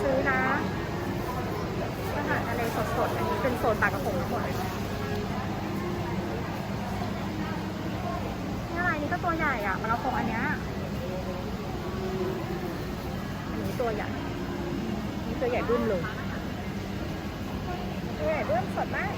ซื้อนะอาหารอะไรสดๆ อันนี้เป็นโซนปลากระพงทั้งหมดเลยนี่อะไรนี่ก็ตัวใหญ่อะปลากระพงอันเนี้ยอันนี้ตัวใหญ่นี่ตัวใหญ่ดุ้มเลยตัวใหญ่ดุ้มสดมาก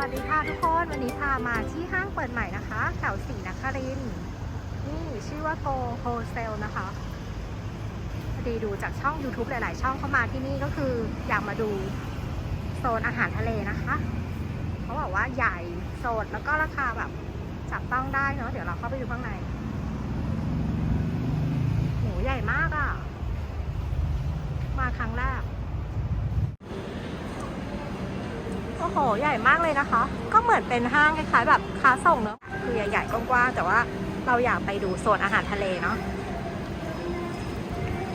วัสดีค่ะทุกคนวันนี้พามาที่ห้างเปิดใหม่นะคะ แถวสีนครินนี่ชื่อว่าโกโฮเซลนะคะพอดีดูจากช่อง YouTube หลาย ๆ ช่องเข้ามาที่นี่ก็คืออยากมาดูโซนอาหารทะเลนะคะเขาบอกว่าใหญ่โสดแล้วก็ราคาแบบจับต้องได้เนาะเดี๋ยวเราเข้าไปดูข้างในโหใหญ่มากอะ่ะ มาครั้งแรก โอ้โหใหญ่มากเลยนะคะ ก็เหมือนเป็นห้างคล้ายๆแบบค้าส่งเนาะคือใหญ่ๆกว้างๆแต่ว่าเราอยากไปดูโซนอาหารทะเลเนาะ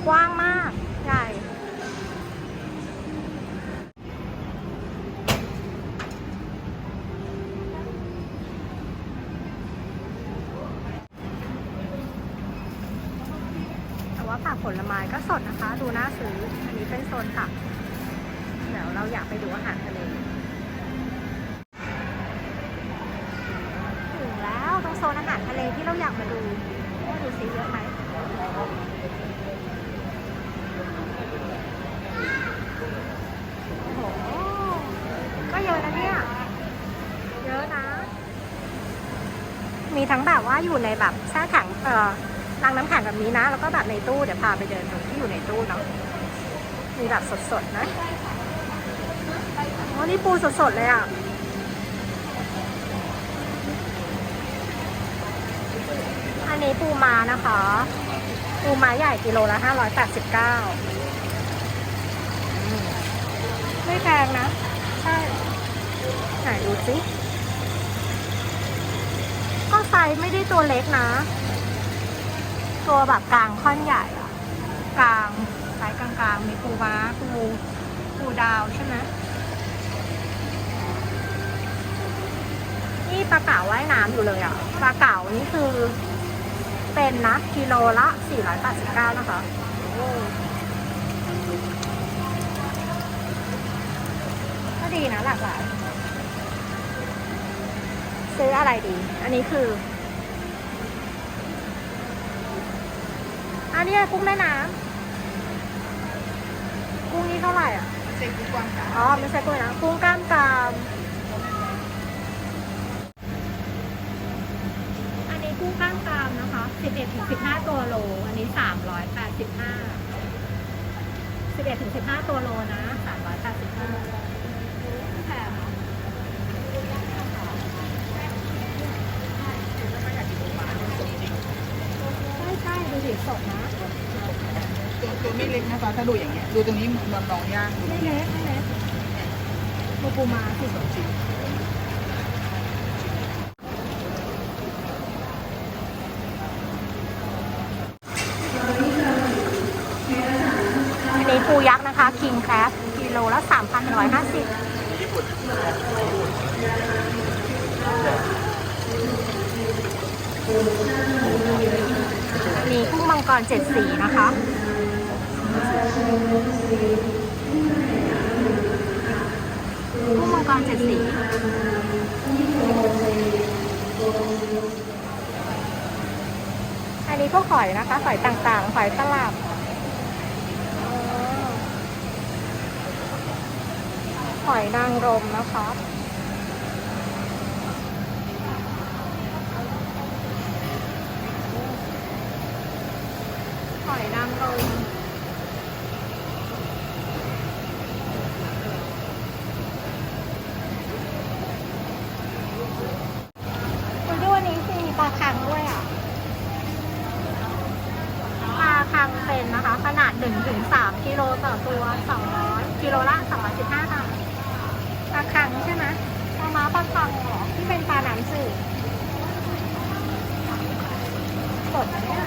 กว้างมากใหญ่แต่ว่าผักผลไม้ก็สดนะคะ ดูน่าซื้อ อันนี้เป็นโซนผักเดี๋ยวเราอยากไปดูอาหารทะเล ถึงแล้วตรง โซนอาหารทะเลที่เราอยากมาดูว่าดูซิเยอะไหมโอ้โหก็เยอะนะเนี่ย เยอะนะ มีทั้งแบบว่าอยู่ในแบบแช่แข็งเอ่อรางน้ำแข็งแบบนี้นะ แล้วก็แบบในตู้เดี๋ยวพาไปเดินตรงที่อยู่ในตู้เนาะมีแบบสดๆนะอ๋อนี่ปูสดๆเลยอะ นี้ปูมานะคะ ปูมาใหญ่กิโลละห้าร้อยแปดสิบเก้าไม่แพงนะ ใช่ไหนดูสิ ก็ไซส์ไม่ได้ตัวเล็กนะ ตัวแบบกลางค่อนใหญ่อะกลางไซส์กลางๆ มีปูม้าปูปูดาวใช่ไหมนี่ปลาเก๋าว่ายน้ำอยู่เลยอะปลาเก๋านี่คือ เป็นนะกิโลละ 489 นะคะโอ้ก็ดีนะหลากหลาย ซื้ออะไรดี อันนี้คือ อันนี้กุ้งแม่น้ำกุ้งนี่เท่าไหร่อะเช็คทุกวันค่ะอ๋อไม่ใช่กุ้งนะกุ้งกล้ามกราม อันนี้กุ้งกล้ามกรามนะคะ 11ถึง15 ตัวโล อันนี้ 385 11ถึง15 ตัวโลนะ 385แพงเนอะใช่ใช่ดูสิสดนะ ตัวตัวไม่เล็กนะคะถ้าดูอย่างเงี้ยดูตรงนี้มันมองยากดูไม่เล็กไม่เล็กปูปูมาสิสองชิ้น อันนี้ ปูยักษ์นะคะ King Crab กิโลละ 3 1 5 0ันนี้กุ้งมังกรเจ็ดสีนะคะ กุ้งมังกรเจ็ดสีอันนี้พวกหอยนะคะหอยต่างๆหอยตลับอ๋อ อยนางรมนะคะหอยนางรมคุณดูวันนี้สิมีปลาคังด้วยอะ ปลาคังเป็นนะคะ ขนาด 1-3กิโลต่อตัว200กิโลละ215กรัมปลาคั งใช่ไหมปลาม้าปลาคังเหรอที่เป็นปลาหนังสื่อสดนะเนี่ย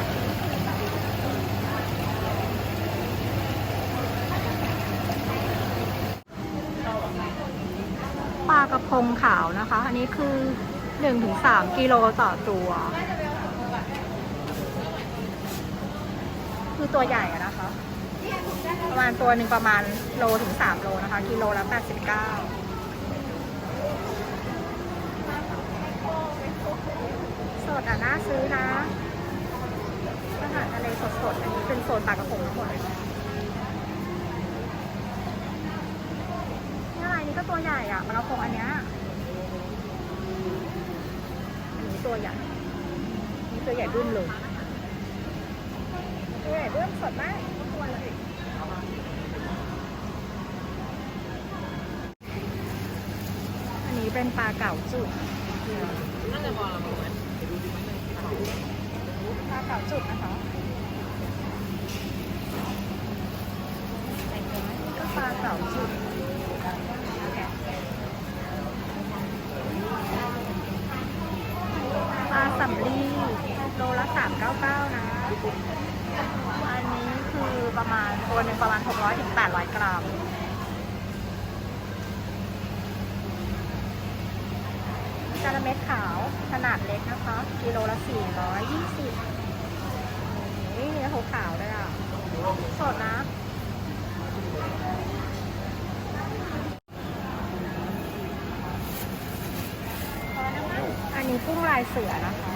ปลากระพงขาวนะคะ อันนี้คือ1-3กิโลต่อตัว คือตัวใหญ่นะคะ ประมาณตัวหนึ่งประมาณโลถึง3โลนะคะ กิโลละ89สด อะน่าซื้อนะอาหารทะเลสดๆ อันนี้เป็นโซนปลากระพงทั้งหมดเลยนี่อะไรนี่ก็ตัวใหญ่อะปลากระพงอันเนี้ยอันนี้ตัวใหญ่นี่ตัวใหญ่บึ้มเลยตัวใหญ่บึ้มสดมากตัวเลยอันนี้เป็นปลาเก๋าจุกน่าจะพอปลาเก๋าจุกนะคะก็ปลาเก๋าจุกปลาสำลีโลละสามเก้าเก้านะ อันนี้คือประมาณตัวหนึ่งประมาณหกร้อยถึงแปดร้อยกรัมจาระเม็ดขาวขนาดเล็กนะคะ กิโลละสี่ร้อยยี่สิบ นี่เนื้อขาวๆด้วยอะ สดนะ อันนี้กุ้งลายเสือนะคะ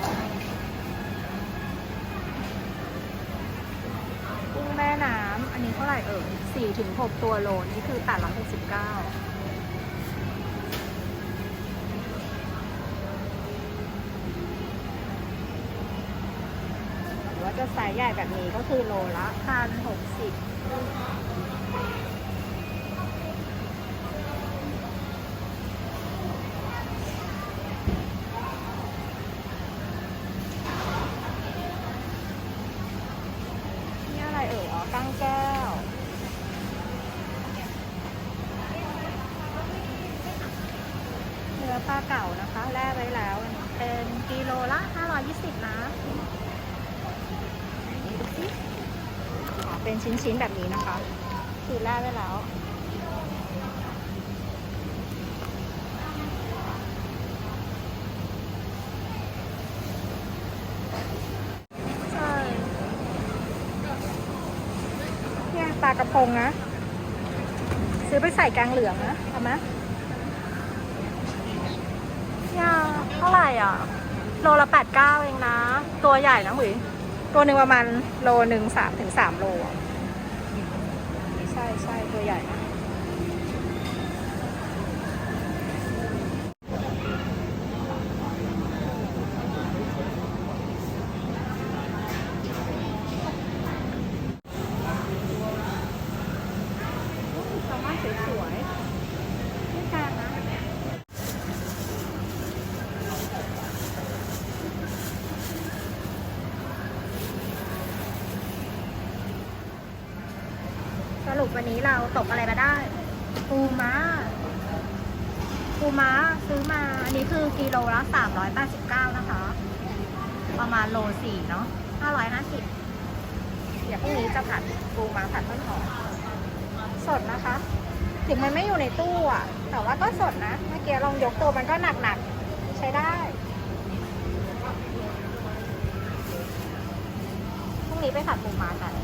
กุ้งแม่น้ำ อันนี้เท่าไหร่เอ่ยสี่ถึงหกตัวโลนี่คือแปดร้อยหกสิบเก้า หรือว่า จะไซส์ใหญ่แบบนี้ก็คือโลละพันหกสิบนี่อะไรเอ่ยอ๋อกั้งแก้ว เนื้อปลาเก่านะคะ แล่ไว้แล้ว เป็นกิโลละ520นะ ดูสิอ๋อ เป็นชิ้นๆแบบนี้นะคะ คือแล่ไว้แล้ว ใช่เนี่ยปลากระพงนะ ซื้อไปใส่แกงเหลืองนะเอาไหมเนี่ยเท่าไหร่อะ โลละแปดเก้าเองนะ ตัวใหญ่นะหุยตัวหนึ่งประมาณโลหนึ่งสามถึงสามโลอะ ใช่ตัวใหญ่นะแซลมอนสวยๆไม่แพงนะ สรุ ปวันนี้เราตกอะไรมาได้ปูม้าปูม้าซื้อมา อันนี้คือกิโลละ389นะคะ ประมาณโลสี่เนาะ550เดี๋ยวพรุ่งนี้จะผัดปูม้าผัดต้นหอมสดนะคะ ถึงมันไม่อยู่ในตู้อะ แต่ว่าก็สดนะ เมื่อกี้ลองยกตัวมันก็หนักๆ ใช้ได้พรุ่งนี้ไปผัดปูม้ากัน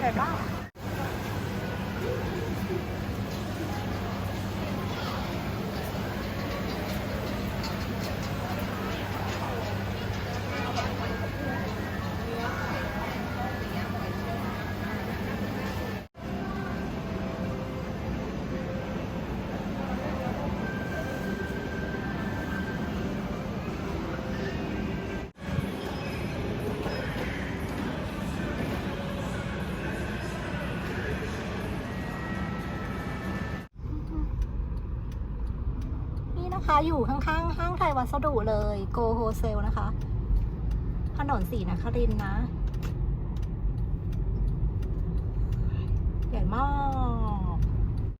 เผ็ดมาก นะคะ อยู่ข้างๆห้างไทยวัสดุเลย โกโฮเซลนะคะ ถนนสีนครินนะ